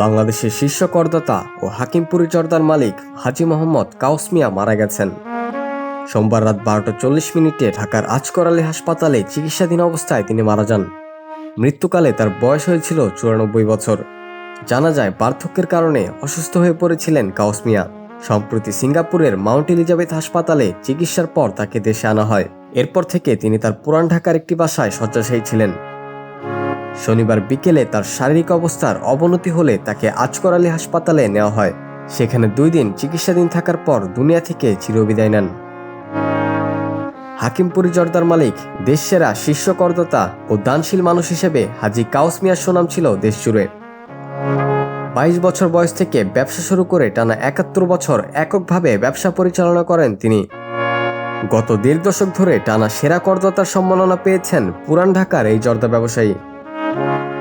বাংলাদেশের শীর্ষ করদাতা ও হাকিমপুরি জর্দার মালিক হাজি মোহাম্মদ কাউস মিয়া মারা গেছেন। সোমবার রাত বারোটা চল্লিশ মিনিটে ঢাকার আজকরালি হাসপাতালে চিকিৎসাধীন অবস্থায় তিনি মারা যান। মৃত্যুকালে তার বয়স হয়েছিল চুরানব্বই বছর। জানা যায় বার্ধক্যের কারণে অসুস্থ হয়ে পড়েছিলেন কাউস মিয়া। সম্প্রতি সিঙ্গাপুরের মাউন্ট এলিজাবেথ হাসপাতালে চিকিৎসার পর তাকে দেশে আনা হয়। এরপর থেকে তিনি তার পুরান ঢাকার একটি বাসায় শয্যাশায়ী ছিলেন। শনিবার বিকেলে তার শারীরিক অবস্থার অবনতি হলে তাকে আজকর আলী হাসপাতালে নেওয়া হয়। সেখানে দুই দিন চিকিৎসাধীন থাকার পর দুনিয়া থেকে চিরবিদায় নেন। হাকিমপুরি জর্দার মালিক, দেশসেরা শীর্ষ করদাতা ও দানশীল মানুষ হিসেবে হাজি কাউস মিয়ার সুনাম ছিল দেশ জুড়ে বাইশ বছর বয়স থেকে ব্যবসা শুরু করে টানা একাত্তর বছর এককভাবে ব্যবসা পরিচালনা করেন তিনি। গত দেড় দশক ধরে টানা সেরা করদাতার সম্মাননা পেয়েছেন পুরান ঢাকার এই জর্দা ব্যবসায়ী। Música